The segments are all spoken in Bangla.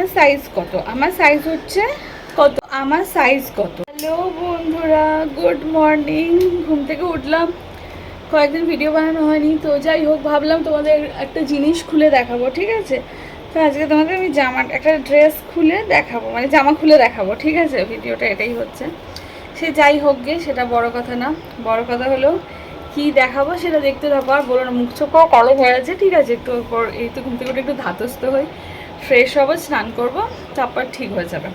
আমার সাইজ কত? আমার সাইজ হচ্ছে কত? আমার সাইজ কত? হ্যালো বন্ধুরা গুড মর্নিং ঘুম থেকে উঠলাম। কয়েকদিন ভিডিও বানানো হয়নি, তো যাই হোক, ভাবলাম তোমাদের একটা জিনিস খুলে দেখাবো, ঠিক আছে? তো আজকে তোমাদের আমি জামা, একটা ড্রেস খুলে দেখাবো মানে জামা খুলে দেখাবো, ঠিক আছে? ভিডিওটা এটাই হচ্ছে। সে যাই হোক গে, সেটা বড় কথা না। বড় কথা হলো, কি দেখাবো সেটা দেখতে থাকো। আর বলো না, মুখ চোখও কালো হয়ে আছে, ঠিক আছে? একটু এই তো ঘুম থেকে একটু ধাতস্থ হই। ফ্রেশ হব, স্নান করব, তারপর ঠিক হয়ে যাবে।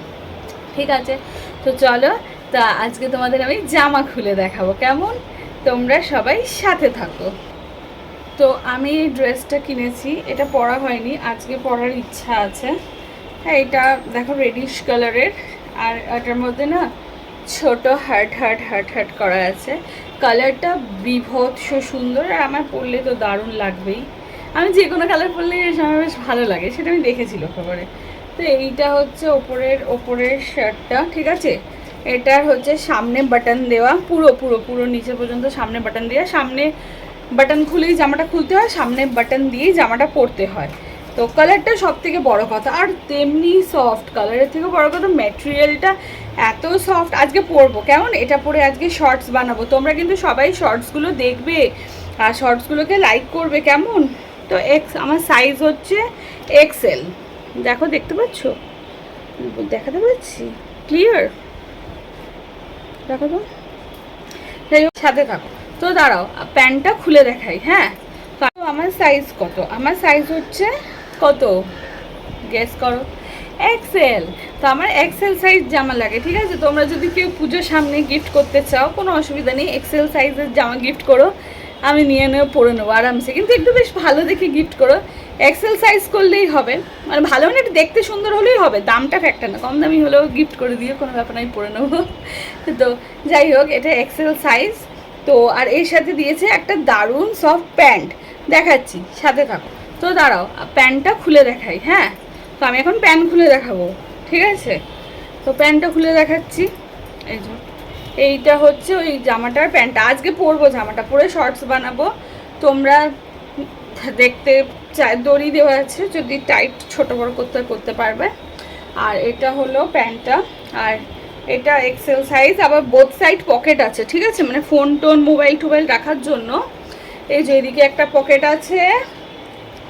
ঠিক আছে? তো চলো, তা আজকে তোমাদের আমি জামা খুলে দেখাবো, কেমন? তোমরা সবাই সাথে থাকো। তো আমি এই ড্রেসটা কিনেছি, এটা পরা হয়নি, আজকে পরার ইচ্ছা আছে। হ্যাঁ এটা দেখো রেডিশ কালারের আর এটার মধ্যে না ছোট হার্ট হার্ট হার্ট হার্ট করা আছে। কালারটা বিভৎস সুন্দর, আর আমার পরলে তো দারুণ লাগবেই। আমি যে কোনো কালার পরলেই আমার বেশ ভালো লাগে, সেটা আমি দেখেছি লক্ষ্য করে। তো এইটা হচ্ছে ওপরের ওপরের শার্টটা ঠিক আছে? এটার হচ্ছে সামনে বাটন দেওয়া, পুরো পুরো পুরো নিচে পর্যন্ত সামনে বাটন দেওয়া সামনে বাটন খুলেই জামাটা খুলতে হয়, সামনে বাটন দিয়েই জামাটা পরতে হয়। তো কালারটা সব থেকে বড় কথা, আর তেমনি সফট কালারের থেকে বড় কথা ম্যাটেরিয়ালটা এত সফট আজকে পরবো, কেমন? এটা পরে আজকে শর্টস বানাবো, তোমরা কিন্তু সবাই শর্টসগুলো দেখবে, আর শর্টসগুলোকে লাইক করবে, কেমন? তো এক্স আমার সাইজ হচ্ছে এক্সেল দেখো, দেখতে পাচ্ছ? দেখাতে পাচ্ছি? ক্লিয়ার দেখো তো। সাথে থাকো। তো দাঁড়াও, প্যান্টটা খুলে দেখাই হ্যাঁ? তো আমার সাইজ কত? আমার সাইজ হচ্ছে কত? গেস করো। এক্সেল তো আমার এক্সেল সাইজ জামা লাগে, ঠিক আছে? তোমরা যদি কেউ পুজোর সামনে গিফট করতে চাও, কোনো অসুবিধা নেই। এক্সেল সাইজের জামা গিফট করো। আমি নিয়ে নেব, পরে নেব আরামসে। কিন্তু একটু বেশ ভালো দেখে গিফট করো। এক্সেল সাইজ করলেই হবে। মানে ভালো মানে একটু দেখতে সুন্দর হলেই হবে। দামটা ফ্যাক্টর না। কম দামি হলেও গিফট করে দিও, কোনো ব্যাপার আমি পরে নেব। তো যাই হোক, এটা এক্সেল সাইজ তো আর এর সাথে দিয়েছে একটা দারুণ সফট প্যান্ট দেখাচ্ছি, সাথে থাকো। তো দাঁড়াও প্যান্টটা খুলে দেখাই হ্যাঁ? তো আমি এখন প্যান্ট খুলে দেখাবো, ঠিক আছে? তো প্যান্টটা খুলে দেখাচ্ছি। এই যে। এইটা হচ্ছে ওই জামাটার প্যান্টটা। আজকে পরবো জামাটা, পরে শর্টস বানাবো। তোমরা দেখতে চাই, দড়ি দেওয়া আছে, যদি টাইট ছোট বড় করতে করতে পারবে। আর এটা হলো প্যান্টটা। আর এটা এক্সেল সাইজ আবার বোথ সাইড পকেট আছে, ঠিক আছে? মানে ফোন টোন মোবাইল টোবাইল রাখার জন্য। এই যে এদিকে একটা পকেট আছে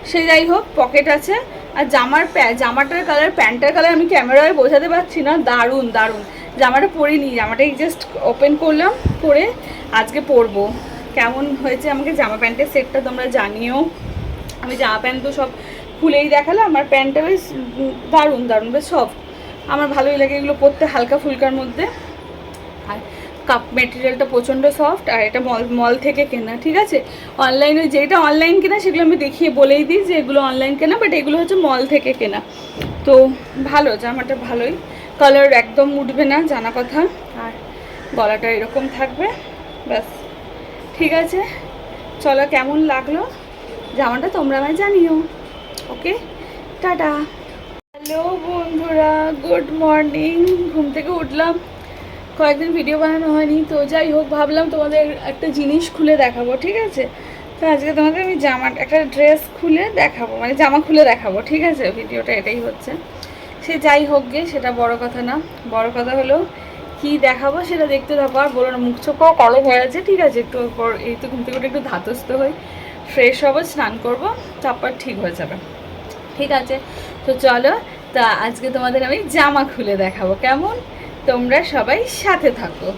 সে যাই হোক পকেট আছে। আর জামার প্যা জামাটার কালার প্যান্টের কালার আমি ক্যামেরায় বোঝাতে পারছি না। দারুণ দারুণ। জামাটা পরে পরিনি জামাটাই জাস্ট ওপেন করলাম, পরে আজকে পরবো। কেমন হয়েছে আমাকে জামা প্যান্টের সেটটা তোমরা জানিও। আমি জামা প্যান্ট তো সব খুলেই দেখালাম আমার প্যান্টটা বেশ দারুণ দারুণ, বেশ সফট আমার ভালোই লাগে এগুলো পরতে হালকা ফুলকার মধ্যে। আর কাপ মেটেরিয়ালটা প্রচণ্ড সফট আর এটা মল মল থেকে কেনা, ঠিক আছে? অনলাইনে যেটা অনলাইন কেনা, সেগুলো আমি দেখিয়ে বলেই দিই যে এগুলো অনলাইন কেনা বাট এগুলো হচ্ছে মল থেকে কেনা। তো ভালো, জামাটা ভালোই। কালার একদম উঠবে না, জানা কথা। আর গলাটা এরকম থাকবে, ব্যাস। ঠিক আছে, চলো কেমন লাগল? জামাটা তোমরা আমায় জানিও। ওকে? টাটা। হ্যালো বন্ধুরা, গুড মর্নিং। ঘুম থেকে উঠলাম। কয়েকদিন ভিডিও বানানো হয়নি, তো যাই হোক, ভাবলাম তোমাদের একটা জিনিস খুলে দেখাবো, ঠিক আছে? তো আজকে তোমাদের আমি জামা, একটা ড্রেস খুলে দেখাবো মানে জামা খুলে দেখাবো, ঠিক আছে? ভিডিওটা এটাই হচ্ছে। সে যাই হোক গে, সেটা বড় কথা না। বড় কথা হলো, কি দেখাবো সেটা দেখতে থাকো। আর বলো না, মুখ চোখও কালো হয়ে আছে, ঠিক আছে? একটু পর এই তো ঘুম থেকে একটু ধাতস্থ হই। ফ্রেশ হব, স্নান করব, তারপর ঠিক হয়ে যাবে। ঠিক আছে? তো চলো, তা আজকে তোমাদের আমি জামা খুলে দেখাবো। কেমন? তোমরা সবাই সাথে থাকো।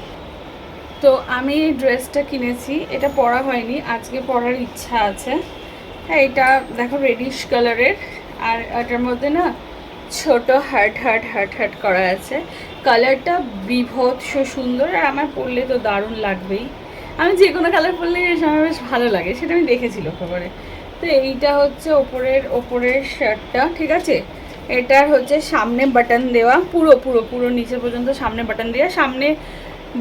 তো আমি এই ড্রেসটা কিনেছি, এটা পরা হয়নি, আজকে পরার ইচ্ছা আছে। হ্যাঁ এটা দেখো রেডিশ কালারের আর এটার মধ্যে না ছোট হার্ট হার্ট হার্ট হার্ট করা আছে। কালারটা বিভৎস সুন্দর আর আমার পরলে তো দারুণ লাগবেই। আমি যে কোনো কালার পরলেই বেশ আমার বেশ ভালো লাগে, সেটা আমি দেখেছি লক্ষ্য করে। তো এইটা হচ্ছে ওপরের ওপরের শার্টটা, ঠিক আছে? এটার হচ্ছে সামনে বাটন দেওয়া, পুরো পুরো পুরো নিচে পর্যন্ত সামনে বাটন দেওয়া। সামনে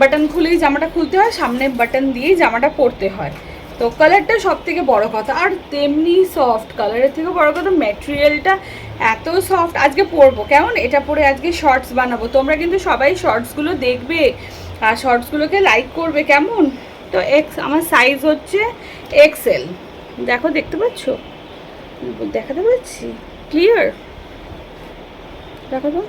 বাটন খুলেই জামাটা খুলতে হয়, সামনে বাটন দিয়েই জামাটা পরতে হয়। তো কালারটা সব থেকে বড় কথা। আর তেমনি সফট কালারের থেকে বড় কথা ম্যাটেরিয়ালটা এত সফট আজকে পরবো, কেমন? এটা পরে আজকে শর্টস বানাবো। তোমরা কিন্তু সবাই শর্টসগুলো দেখবে আর শর্টসগুলোকে লাইক করবে, কেমন? তো এক্স আমার সাইজ হচ্ছে এক্সেল দেখো, দেখতে পাচ্ছ? দেখাতে পাচ্ছি? ক্লিয়ার দেখো তো।